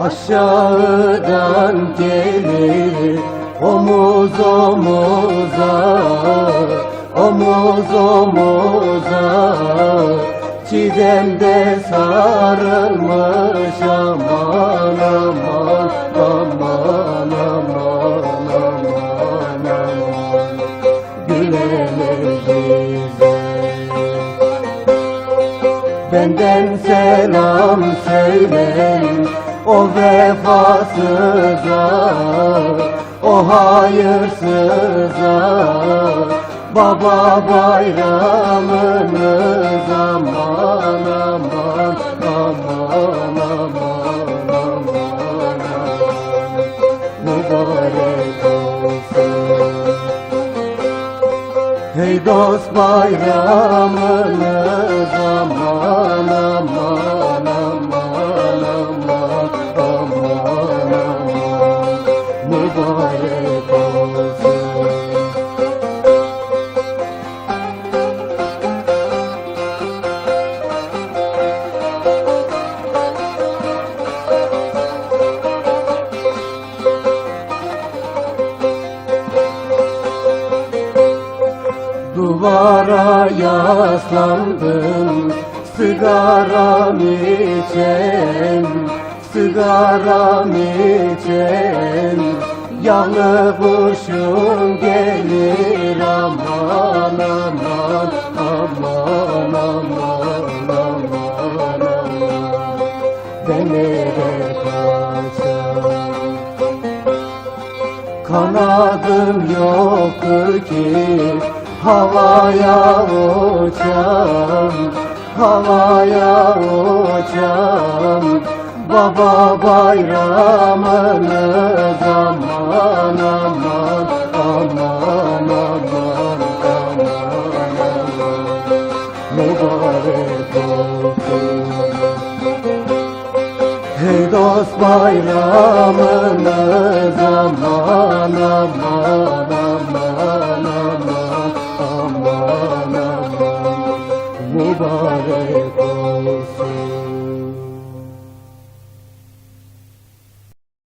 Aşağıdan gelir omuz omuza Omuz omuza. Çiğdemde sarılmış aman aman aman aman aman aman. Bize Benden selam söyleyin o vefasıza O hayırsıza Baba bayramınız aman aman aman aman aman. Mübarek olsun. Hey dost bayramınız aman aman Duvara yaslandım Sigaram içen Sigaram içen Yanı kuşum gelir aman aman aman aman aman aman. Ben nereye kaçam Kanadım yoktur ki havaya uçam Havaya uçam Baba bayramınız aman aman aman aman aman Mübarek olsun. Hey dost bayramınız aman aman aman aman aman aman Mübarek olsun